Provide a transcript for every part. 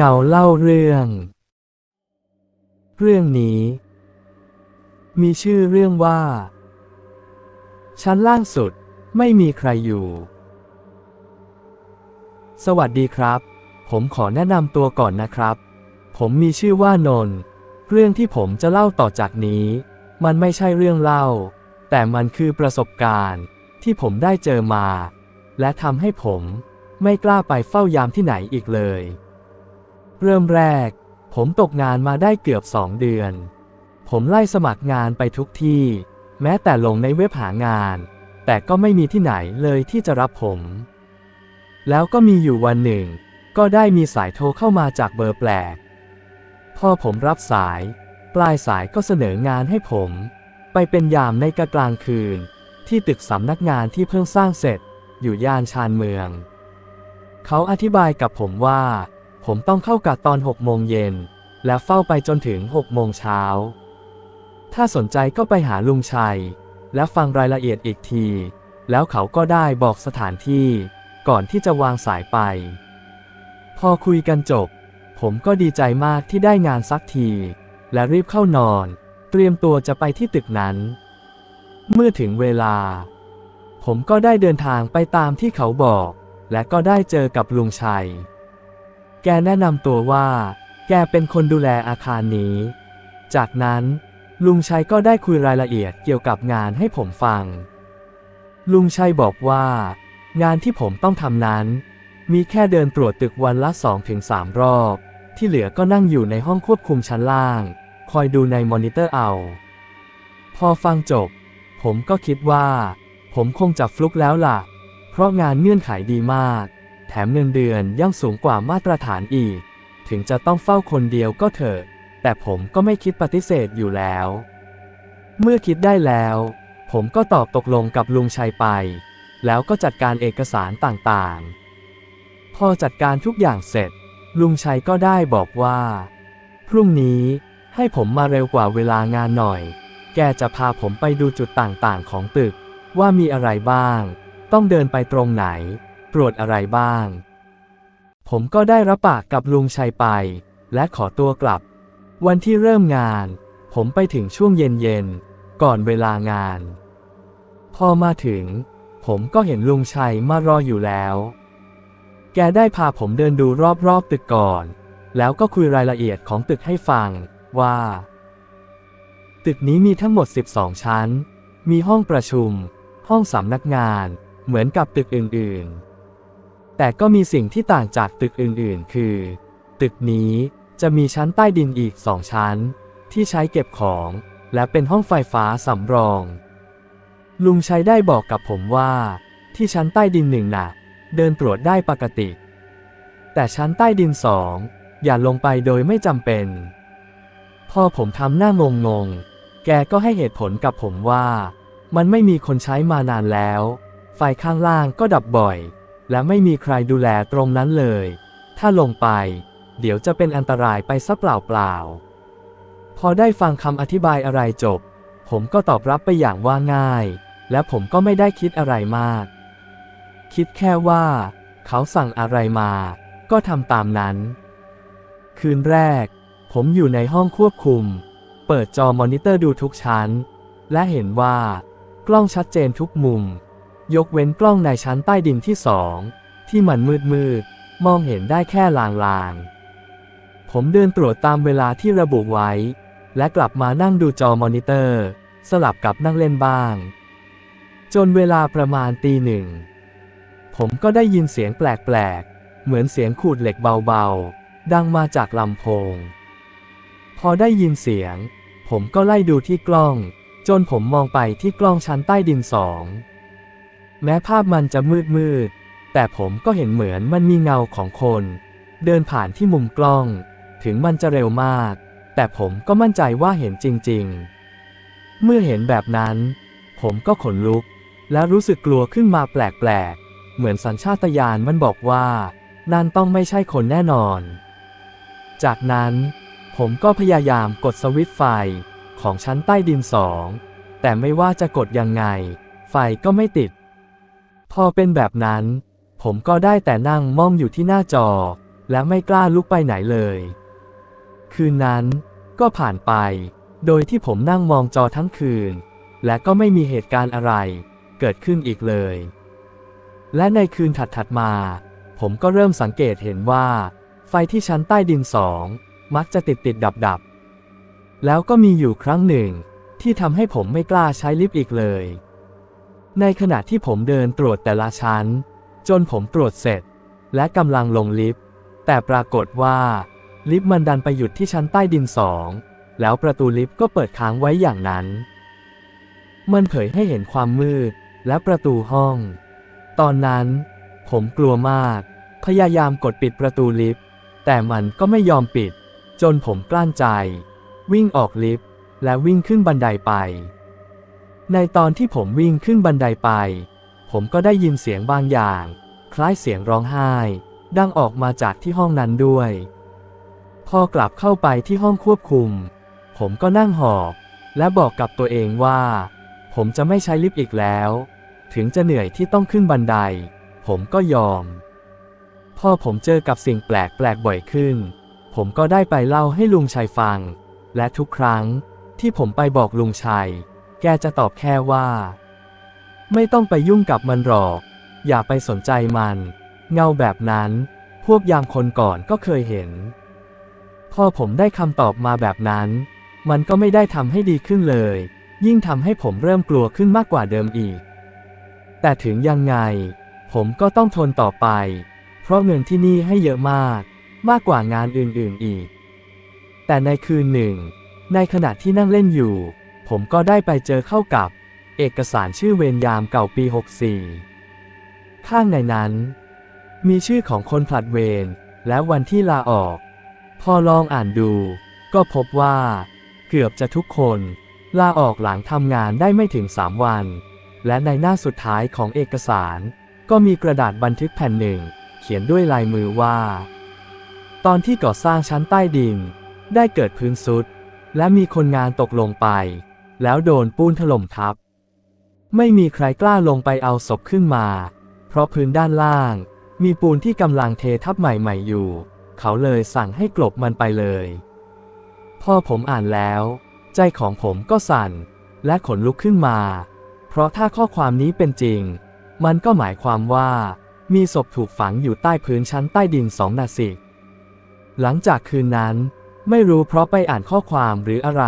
เงาเล่าเรื่อง เรื่องนี้ มีชื่อเรื่องว่า ชั้นล่างสุดไม่มีใครอยู่ สวัสดีครับ ผมขอแนะนำตัวก่อนนะครับ ผมมีชื่อว่านนท์เรื่องที่ผมจะเล่าต่อจากนี้ มันไม่ใช่เรื่องเล่า แต่มันคือประสบการณ์ที่ผมได้เจอมา และทำให้ผมไม่กล้าไปเฝ้ายามที่ไหนอีกเลย เริ่มแรก ผมตกงานมาได้เกือบสองเดือน ผมไล่สมัครงานไปทุกที่ แม้แต่ลงในเว็บหางาน แต่ก็ไม่มีที่ไหนเลยที่จะรับผม แล้วก็มีอยู่วันหนึ่ง ก็ได้มีสายโทรเข้ามาจากเบอร์แปลก พอผมรับสาย ปลายสายก็เสนองานให้ผม ไปเป็นยามในกลางคืน ที่ตึกสำนักงานที่เพิ่งสร้างเสร็จ อยู่ย่านชานเมือง เขาอธิบายกับผมว่า ผมต้องเข้ากะตอน 6 โมงเย็น และเฝ้าไปจนถึง 6 โมงเช้า ถ้าสนใจก็ไปหาลุงชัย และฟังรายละเอียดอีกที แล้วเขาก็ได้บอกสถานที่ ก่อนที่จะวางสายไป พอคุยกันจบ ผมก็ดีใจมากที่ได้งานสักที และรีบเข้านอน เตรียมตัวจะไปที่ตึกนั้น เมื่อถึงเวลา ผมก็ได้เดินทางไปตามที่เขาบอก และก็ได้เจอกับลุงชัย กแนะนำตัวว่า แกเป็นคนดูแลอาคารนี้ จากนั้น ลุงชัยก็ได้คุยรายละเอียดเกี่ยวกับงานให้ผมฟัง ลุงชัยบอกว่า งานที่ผมต้องทำนั้น มีแค่เดินตรวจตึกวันละ2-3 รอบ ที่เหลือก็นั่งอยู่ในห้องควบคุมชั้นล่าง คอยดูในมอนิเตอร์เอา พอฟังจบ ผมก็คิดว่า ผมคงจะฟลุกแล้วล่ะ เพราะงานเงื่อนไขดีมาก แถมเงินเดือนยังสูงกว่ามาตรฐานอีก ถึงจะต้องเฝ้าคนเดียวก็เถอะ แต่ผมก็ไม่คิดปฏิเสธอยู่แล้ว เมื่อคิดได้แล้ว ผมก็ตอบตกลงกับลุงชัยไป แล้วก็จัดการเอกสารต่างๆ พอจัดการทุกอย่างเสร็จ ลุงชัยก็ได้บอกว่า พรุ่งนี้ให้ผมมาเร็วกว่าเวลางานหน่อย แกจะพาผมไปดูจุดต่างๆ ของตึก ว่ามีอะไรบ้าง ต้องเดินไปตรงไหน ตรวจอะไรบ้าง ผมก็ได้รับปากกับลุงชัยไป และขอตัวกลับ วันที่เริ่มงาน ผมไปถึงช่วงเย็นๆ ก่อนเวลางาน พอมาถึง ผมก็เห็นลุงชัยมารออยู่แล้ว แกได้พาผมเดินดูรอบๆตึกก่อน แล้วก็คุยรายละเอียดของตึกให้ฟังว่า ตึกนี้มีทั้งหมด 12 ชั้น มีห้องประชุม ห้องสำนักงาน เหมือนกับตึกอื่นๆ แต่ก็มีสิ่งที่ต่างจากตึกอื่นๆ คือ ตึกนี้จะมีชั้นใต้ดินอีกสองชั้น ที่ใช้เก็บของ และเป็นห้องไฟฟ้าสำรอง ลุงชัยได้บอกกับผมว่า ที่ชั้นใต้ดินหนึ่งน่ะ เดินตรวจได้ปกติ แต่ชั้นใต้ดินสองอย่าลงไปโดยไม่จำเป็น พอผมทำหน้างงงๆแกก็ให้เหตุผลกับผมว่า มันไม่มีคนใช้มานานแล้ว ไฟข้างล่างก็ดับบ่อย และไม่มีใครดูแลตรงนั้นเลย ถ้าลงไป เดี๋ยวจะเป็นอันตรายไปซะเปล่าๆ พอได้ฟังคำอธิบายอะไรจบ ผมก็ตอบรับไปอย่างว่าง่าย และผมก็ไม่ได้คิดอะไรมาก คิดแค่ว่า เขาสั่งอะไรมา ก็ทำตามนั้น คืนแรก ผมอยู่ในห้องควบคุม เปิดจอมอนิเตอร์ดูทุกชั้น และเห็นว่า กล้องชัดเจนทุกมุม ยกเว้นกล้องในชั้นใต้ดินที่สอง ที่มันมืดมืดมองเห็นได้แค่ลางๆ ผมเดินตรวจตามเวลาที่ระบุไว้ และกลับมานั่งดูจอมอนิเตอร์ สลับกับนั่งเล่นบ้าง จนเวลาประมาณตีหนึ่ง ผมก็ได้ยินเสียงแปลกๆ เหมือนเสียงขูดเหล็กเบาๆ ดังมาจากลำโพง พอได้ยินเสียง ผมก็ไล่ดูที่กล้อง จนผมมองไปที่กล้องชั้นใต้ดินสอง แม้ภาพมันจะมืดมืด แต่ผมก็เห็นเหมือนมันมีเงาของคน เดินผ่านที่มุมกล้อง ถึงมันจะเร็วมาก แต่ผมก็มั่นใจว่าเห็นจริง ๆ เมื่อเห็นแบบนั้น ผมก็ขนลุก และรู้สึกกลัวขึ้นมาแปลกๆ เหมือนสัญชาตญาณมันบอกว่า นั่นต้องไม่ใช่คนแน่นอน จากนั้น ผมก็พยายามกดสวิตช์ไฟของชั้นใต้ดินสอง แต่ไม่ว่าจะกดยังไง ไฟก็ไม่ติด พอเป็นแบบนั้น ผมก็ได้แต่นั่งมองอยู่ที่หน้าจอ และไม่กล้าลุกไปไหนเลย คืนนั้นก็ผ่านไป โดยที่ผมนั่งมองจอทั้งคืน และก็ไม่มีเหตุการณ์อะไร เกิดขึ้นอีกเลย และในคืนถัดๆมา ผมก็เริ่มสังเกตเห็นว่า ไฟที่ชั้นใต้ดินสอง มักจะติดติดดับดับแล้วก็มีอยู่ครั้งหนึ่ง ที่ทำให้ผมไม่กล้าใช้ลิฟต์อีกเลย ในขณะที่ผมเดินตรวจแต่ละชั้น จนผมตรวจเสร็จ และกำลังลงลิฟต์ แต่ปรากฏว่า ลิฟต์มันดันไปหยุดที่ชั้นใต้ดินสอง แล้วประตูลิฟต์ก็เปิดค้างไว้อย่างนั้น มันเผยให้เห็นความมืดและประตูห้อง ตอนนั้น ผมกลัวมาก พยายามกดปิดประตูลิฟต์ แต่มันก็ไม่ยอมปิด จนผมกลั้นใจ วิ่งออกลิฟต์ และวิ่งขึ้นบันไดไป ในตอนที่ผมวิ่งขึ้นบันไดไป ผมก็ได้ยินเสียงบางอย่าง คล้ายเสียงร้องไห้ ดังออกมาจากที่ห้องนั้นด้วย พอกลับเข้าไปที่ห้องควบคุม ผมก็นั่งหอบ และบอกกับตัวเองว่า ผมจะไม่ใช้ลิฟต์อีกแล้ว ถึงจะเหนื่อยที่ต้องขึ้นบันได ผมก็ยอม พอผมเจอกับสิ่งแปลกแปลกบ่อยขึ้น ผมก็ได้ไปเล่าให้ลุงชัยฟัง และทุกครั้งที่ผมไปบอกลุงชัย แกจะตอบแค่ว่า ไม่ต้องไปยุ่งกับมันหรอก อย่าไปสนใจมัน เงาแบบนั้น พวกยามคนก่อนก็เคยเห็น พอผมได้คำตอบมาแบบนั้น มันก็ไม่ได้ทำให้ดีขึ้นเลย ยิ่งทำให้ผมเริ่มกลัวขึ้นมากกว่าเดิมอีก แต่ถึงยังไง ผมก็ต้องทนต่อไป เพราะเงินที่นี่ให้เยอะมาก มากกว่างานอื่นๆอีก แต่ในคืนหนึ่ง ในขณะที่นั่งเล่นอยู่ ผมก็ได้ไปเจอเข้ากับ เอกสารชื่อเวรยามเก่าปี 64 ข้างในนั้น มีชื่อของคนผลัดเวรและวันที่ลาออก พอลองอ่านดู ก็พบว่า เกือบจะทุกคนลาออกหลังทำงานได้ไม่ถึง 3 วัน และในหน้าสุดท้ายของเอกสาร ก็มีกระดาษบันทึกแผ่นหนึ่ง เขียนด้วยลายมือว่า ตอนที่ก่อสร้างชั้นใต้ดิน ได้เกิดพื้นซุด และมีคนงานตกลงไป แล้วโดนปูนถล่มทับ ไม่มีใครกล้าลงไปเอาศพขึ้นมา เพราะพื้นด้านล่าง มีปูนที่กำลังเททับใหม่ๆอยู่ เขาเลยสั่งให้กลบมันไปเลย พ่อผมอ่านแล้ว ใจของผมก็สั่น และขนลุกขึ้นมา เพราะถ้าข้อความนี้เป็นจริง มันก็หมายความว่า มีศพถูกฝังอยู่ใต้พื้นชั้นใต้ดินสองนาสิหลังจากคืนนั้น ไม่รู้เพราะไปอ่านข้อความหรืออะไร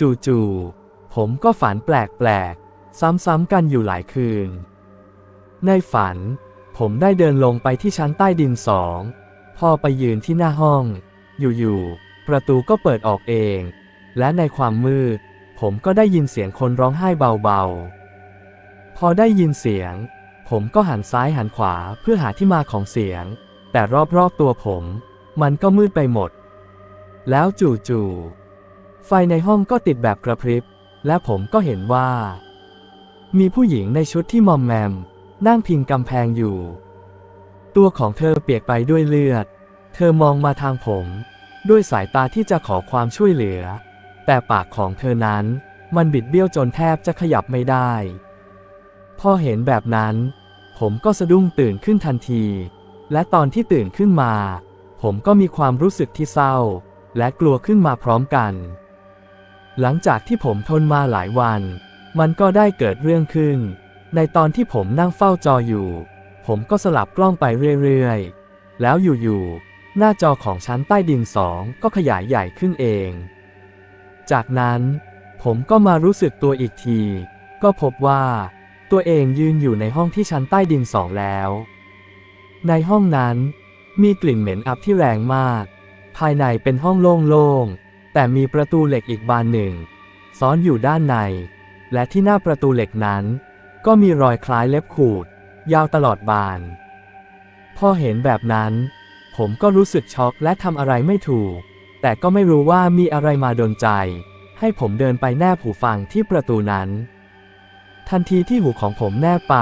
จู่ๆ ผมก็ฝันแปลกๆ ซ้ำๆกันอยู่หลายคืน ในฝัน ผมได้เดินลงไปที่ชั้นใต้ดินสอง พอไปยืนที่หน้าห้อง อยู่ๆ ประตูก็เปิดออกเอง และในความมืด ผมก็ได้ยินเสียงคนร้องไห้เบาๆ พอได้ยินเสียง ผมก็หันซ้ายหันขวาเพื่อหาที่มาของเสียง แต่รอบๆ ตัวผม มันก็มืดไปหมด แล้วจู่ๆ ไฟในห้องก็ติดแบบกระพริบ และผมก็เห็นว่า มีผู้หญิงในชุดที่มอมแมม นั่งพิงกำแพงอยู่ ตัวของเธอเปียกไปด้วยเลือด เธอมองมาทางผม ด้วยสายตาที่จะขอความช่วยเหลือ แต่ปากของเธอนั้น มันบิดเบี้ยวจนแทบจะขยับไม่ได้ พอเห็นแบบนั้น ผมก็สะดุ้งตื่นขึ้นทันที และตอนที่ตื่นขึ้นมา ผมก็มีความรู้สึกที่เศร้า และกลัวขึ้นมาพร้อมกัน หลังจากที่ผมทนมาหลายวัน มันก็ได้เกิดเรื่องขึ้น ในตอนที่ผมนั่งเฝ้าจออยู่ ผมก็สลับกล้องไปเรื่อยๆ แล้วอยู่ๆ หน้าจอของชั้นใต้ดินสองก็ขยายใหญ่ขึ้นเอง จากนั้น ผมก็มารู้สึกตัวอีกที ก็พบว่า ตัวเองยืนอยู่ในห้องที่ชั้นใต้ดินสองแล้ว ในห้องนั้น มีกลิ่นเหม็นอับที่แรงมาก ภายในเป็นห้องโล่งๆ แต่มีประตูเหล็กอีกบานหนึ่ง ซ้อนอยู่ด้านใน และที่หน้าประตูเหล็กนั้น ก็มีรอยคล้ายเล็บขูด ยาวตลอดบาน พอเห็นแบบนั้น ผมก็รู้สึกช็อกและทำอะไรไม่ถูก แต่ก็ไม่รู้ว่ามีอะไรมาดนใจ ให้ผมเดินไปแนบหูฟังที่ประตูนั้น ทันทีที่หูของผมแนบไป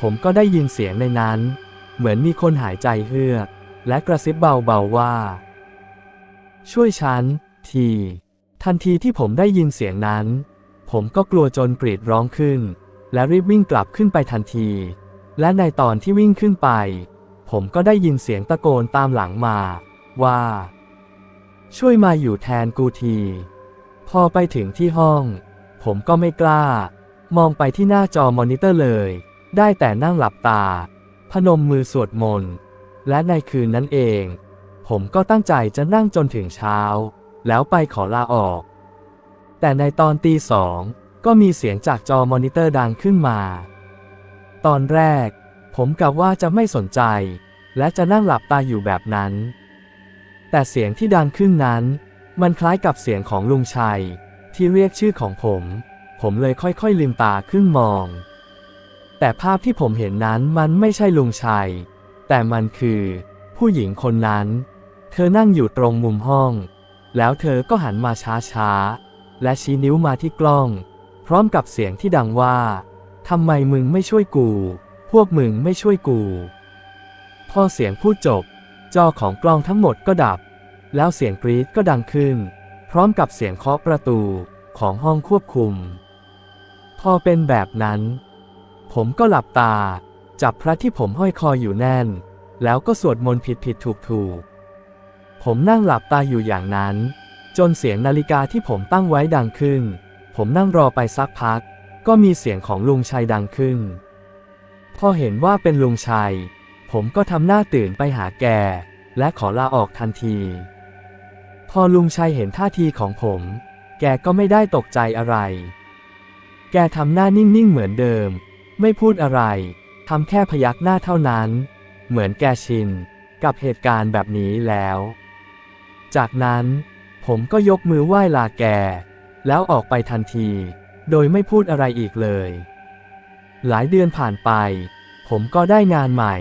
ผมก็ได้ยินเสียงในนั้น เหมือนมีคนหายใจเฮือกและกระซิบเบาๆว่า ช่วยฉัน ที ทันทีที่ผมได้ยินเสียงนั้น ผมก็กลัวจนกรีดร้องขึ้น และรีบวิ่งกลับขึ้นไปทันที และในตอนที่วิ่งขึ้นไป ผมก็ได้ยินเสียงตะโกนตามหลังมา ว่า ช่วยมาอยู่แทนกูที พอไปถึงที่ห้อง ผมก็ไม่กล้า มองไปที่หน้าจอมอนิเตอร์เลย ได้แต่นั่งหลับตา พนมมือสวดมนต์และในคืนนั้นเอง ผมก็ตั้งใจจะนั่งจนถึงเช้า แล้วไปขอลาออก แต่ในตอนตีสองก็มีเสียงจากจอมอนิเตอร์ดังขึ้นมา ตอนแรก ผมกะว่าจะไม่สนใจ และจะนั่งหลับตาอยู่แบบนั้น แต่เสียงที่ดังขึ้นนั้น มันคล้ายกับเสียงของลุงชัย ที่เรียกชื่อของผม ผมเลยค่อยๆลืมตาขึ้นมอง แต่ภาพที่ผมเห็นนั้นมันไม่ใช่ลุงชัย แต่มันคือ ผู้หญิงคนนั้น เธอนั่งอยู่ตรงมุมห้อง แล้วเธอก็หันมาช้าๆ และชี้นิ้วมาที่กล้อง พร้อมกับเสียงที่ดังว่าทำไมมึงไม่ช่วยกู พวกมึงไม่ช่วยกู พอเสียงพูดจบ จอของกล้องทั้งหมดก็ดับ แล้วเสียงกรีดก็ดังขึ้น พร้อมกับเสียงเคาะประตูของห้องควบคุม พอเป็นแบบนั้น ผมก็หลับตา จับพระที่ผมห้อยคออยู่แน่น แล้วก็สวดมนต์ผิดผิดถูกถูกๆ ผมนั่งหลับตาอยู่อย่างนั้น จนเสียงนาฬิกาที่ผมตั้งไว้ดังขึ้น ผมนั่งรอไปสักพัก ก็มีเสียงของลุงชัยดังขึ้น พอเห็นว่าเป็นลุงชัย ผมก็ทำหน้าตื่นไปหาแก และขอลาออกทันที พอลุงชัยเห็นท่าทีของผม แกก็ไม่ได้ตกใจอะไร แกทำหน้านิ่งๆเหมือนเดิม ไม่พูดอะไรทำแค่พยักหน้าเท่านั้น เหมือนแกชินกับเหตุการณ์แบบนี้แล้ว จากนั้น ผมก็ยกมือไหว้ลาแก แล้วออกไปทันที โดยไม่พูดอะไรอีกเลย หลายเดือนผ่านไป ผมก็ได้งานใหม่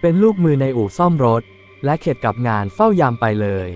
เป็นลูกมือในอู่ซ่อมรถ และเข็ดกับงานเฝ้ายามไปเลย